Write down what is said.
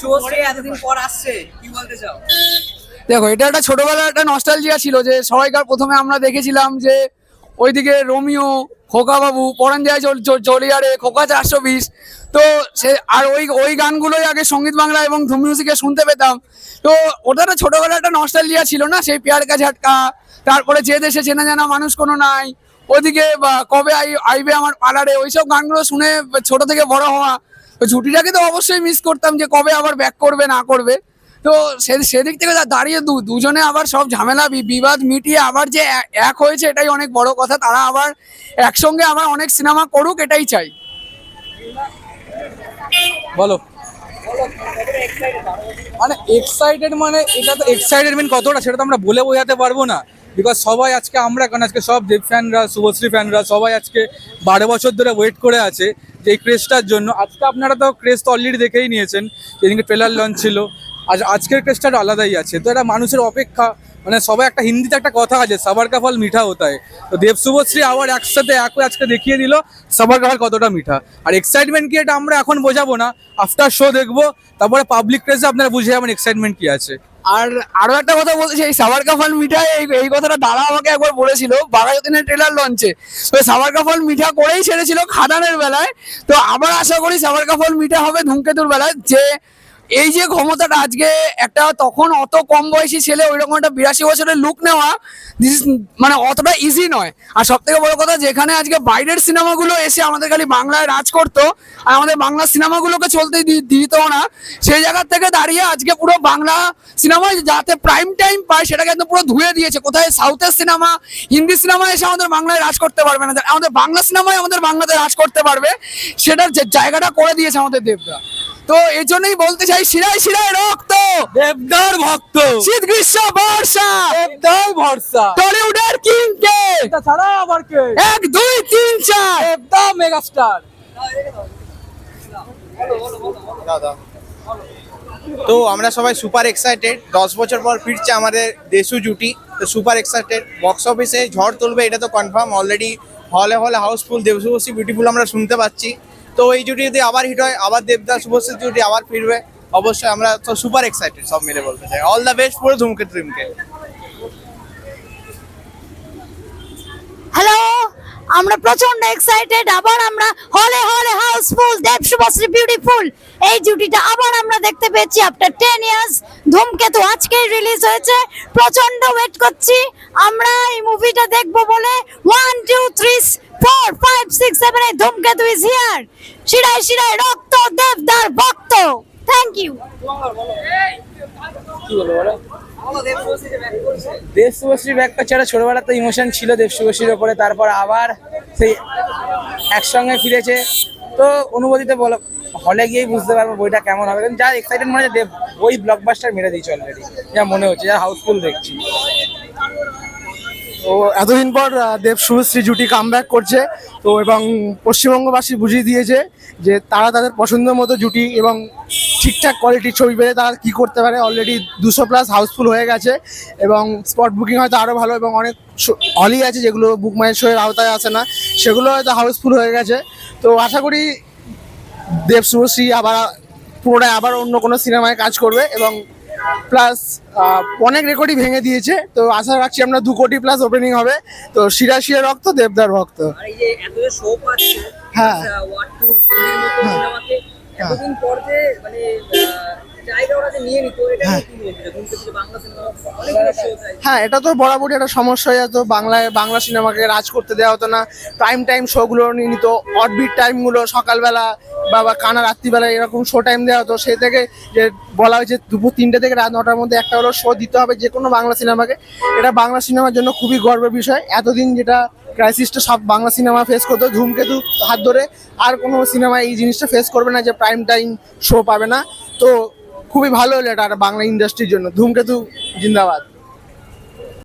শুভশ্রী এতদিন পর আসছে কি বলতে চাও? দেখো এটা একটা ছোটবেলার একটা নস্টালজিয়া ছিল যে সবাইকার প্রথমে আমরা দেখেছিলাম যে ওইদিকে রোমিও খোকা বাবু পরান যায় চলিয়ারে খোকা চারশো বিশ। তো সে আর ওই ওই গানগুলোই আগে সংগীত বাংলা এবং ধুম মিউজিকে শুনতে পেতাম। তো ওটা তো ছোটবেলার একটা নস্টালজিয়া ছিল না? সেই পেয়ারকা ঝাটকা তারপরে যে দেশে চেনা জানা মানুষ কোনো নাই ওদিকে কবে আই আইবে আমার পার্লারে ওইসব গানগুলো শুনে ছোট থেকে বড় হওয়া তো ছুটিটাকে তো অবশ্যই মিস করতাম যে কবে আবার ব্যাক করবে, না করবে। তো সে, সেদিক থেকে দাঁড়িয়ে দু, দুজনে আবার সব ঝামেলা বিবাদ মিটিয়ে আবার যে এক হয়েছে এটাই অনেক বড় কথা। তারা আবার একসঙ্গে আবার অনেক সিনেমা করুক, এটাই চাই। বলো। মানে এক্সাইটেড মানে এটা তো এক্সাইটেড এক্সাইটেডমেন্ট কতটা? সেটা তো আমরা বলে বোঝাতে পারব না। বিকজ সবাই আজকে আমরা, কারণ আজকে সব দেব ফ্যানরা শুভশ্রী ফ্যানরা সবাই আজকে বারো বছর ধরে ওয়েট করে আছে। যে এই ক্রেজটার জন্য। আজকে আপনারা তো ক্রেজ তো অলরেডি দেখেই নিয়েছেন। যেদিনকে ট্রেলার লঞ্চ ছিল, আজ আজকের ক্রেজটা আলাদাই আছে। তো এটা মানুষের অপেক্ষা। মানে সবাই একটা হিন্দিতে একটা কথা আছে, সবার কা ফল মিঠা হতা হয় তো দেব শুভশ্রী আবার একসাথে এক আজকে দেখিয়ে দিল, সবার কা কতটা মিঠা? আর এক্সাইটমেন্ট কি এটা আমরা এখন বোঝাবো না। আফটার শো দেখব, তারপরে পাবলিক ক্রেজে আপনারা বুঝে যাবেন এক্সাইটমেন্ট কি আছে। আর আরও একটা কথা বলতে চাই সাবার কাফাল মিঠা, এই এই কথাটা দাদা আমাকে একবার বলেছিল, বাঘাযতীনের ট্রেলার লঞ্চে তো সাবার কাফাল মিঠা করেই ছেড়েছিল খাদানের বেলায়। তো আবার আশা করি সাবার কাফল মিঠা হবে ধূমকেতুর বেলায়, যে এই যে ক্ষমতাটা আজকে একটা তখন অত কম বয়সী ছেলে ওই রকম একটা বিরাশি বছরের লুক নেওয়া দিস মানে অতটা ইজি নয়। আর সব থেকে বড় কথা, যেখানে আজকে বাইরের সিনেমাগুলো এসে আমাদের খালি বাংলায় রাজ করতো, আর আমাদের বাংলা সিনেমাগুলোকে চলতে দিত না, সেই জায়গার থেকে দাঁড়িয়ে আজকে পুরো বাংলা সিনেমা যাতে প্রাইম টাইম পায়, সেটাকে একদম পুরো ধুয়ে দিয়েছে। কোথায় সাউথের সিনেমা, হিন্দি সিনেমা এসে আমাদের বাংলায় রাজ করতে পারবে না। আমাদের বাংলা সিনেমায় আমাদের বাংলাতে রাজ করতে পারবে। সেটার যে জায়গাটা করে দিয়েছে আমাদের দেবদা। তো এই জন্যই বলতে চাই শিরায় শিরায় রক্ত। দেবদার ভক্ত। শীত গ্রীষ্ম বর্ষা। দেবদার ভরসা। টলিউডের কিং কে ছাড়া আবার কে? এক দুই তিন চার। দেবদা মেগাস্টার। তো আমরা সবাই সুপার এক্সাইটেড দশ বছর পর ফিরছে আমাদের দেশু জুটি। তো সুপার এক্সাইটেড বক্স অফিসে ঝড় তুলবে এটা তো কনফার্ম অলরেডি হলে হলে হাউসফুল দেবশুভশ্রী বিউটিফুল আমরা শুনতে পাচ্ছি। তো এই জুটি যদি আবার হিট হয়, আবার দেবদাস শুভশ্রী জুটি আবার ফিরবে, অবশ্যই আমরা তো সুপার এক্সাইটেড সব মিলে বলতে চাই। অল দ্য বেস্ট পুরো ধুমকে টিমকে আমরা প্রচণ্ড এক্সাইটেড আবার আমরা হলে হলে হাউসফুল দেব শুভশ্রী বিউটিফুল এই জুটিটা আবার আমরা দেখতে পেয়েছি আফটার টেন ইয়ার্স ধূমকেতু আজকেই রিলিজ হয়েছে। প্রচণ্ড ওয়েট করছি। আমরা এই মুভিটা দেখব বলে one two three four five six seven এই ধূমকেতু ইজ হিয়ার শিরায় শিরায় রক্ত, দেবদার ভক্ত। থ্যাংক ইউ কি বলব দেব শুভশ্রী ব্যাক করছে দেব শুভশ্রী ব্যাগটা ছাড়া ছোটবেলা তো ইমোশন ছিল দেব শুভশ্রীর ওপরে, তারপর আবার সেই একসঙ্গে ফিরেছে। তো অনুভূতিতে বলো হলে গিয়েই বুঝতে পারব বইটা কেমন হবে। যা এক্সাইটেড মনে হচ্ছে, দেব বই ব্লকবাস্টার মেরে দিয়েছে অলরেডি যা মনে হচ্ছে, যা হাউসফুল দেখছি। তো এতদিন পর দেব শুভশ্রী জুটি কামব্যাক করছে। তো এবং পশ্চিমবঙ্গবাসী বুঝিয়ে দিয়েছে যে তারা তাদের পছন্দ মতো জুটি এবং ঠিকঠাক কোয়ালিটির ছবি পেলে তারা কী করতে পারে? অলরেডি দুশো প্লাস হাউসফুল হয়ে গেছে এবং স্পট বুকিং হয়তো আরও ভালো এবং অনেক হলই আছে যেগুলো বুক মাই শোয়ের আওতায় আসে না। সেগুলো হয়তো হাউসফুল হয়ে গেছে। তো আশা করি দেব শুভশ্রী আবার পুনরায় আবার অন্য কোনো সিনেমায় কাজ করবে এবং প্লাস অনেক রেকর্ডই ভেঙে দিয়েছে। তো আশা রাখছি আমরা দু কোটি প্লাস ওপেনিং হবে। তো শিরা শিরা রক্ত দেবদার ভক্ত। হ্যাঁ। সিনেমাতে এতদিন পর যে মানে আহ, জায়গা ওরা যে নিয়ে নিত এটা নিয়ে কি বলছে ধূমকেতু যে বাংলা সিনেমা অনেকগুলো শো চাই হ্যাঁ এটা তো বরাবরই একটা সমস্যা হয়ে যেত। বাংলায় বাংলা সিনেমাকে রাজ করতে দেওয়া হতো না। প্রাইম টাইম শোগুলো নিয়ে নিত। অডবিট টাইমগুলো সকালবেলা বা বা কানা রাত্রিবেলা এরকম শো টাইম দেওয়া হতো। সেই থেকে যে বলা হয়েছে দুপুর তিনটে থেকে রাত নটার মধ্যে একটা হলো শো দিতে হবে যে কোনো বাংলা সিনেমাকে এটা বাংলা সিনেমার জন্য খুবই গর্বের বিষয়। এতদিন যেটা ক্রাইসিসটা সব বাংলা সিনেমা ফেস করতো ধূমকেতু হাত ধরে। আর কোনো সিনেমা এই জিনিসটা ফেস করবে না যে প্রাইম টাইম শো পাবে না। তো খুবই ভালো হলো এটা বাংলা ইন্ডাস্ট্রির জন্য। ধূমকেতু জিন্দাবাদ।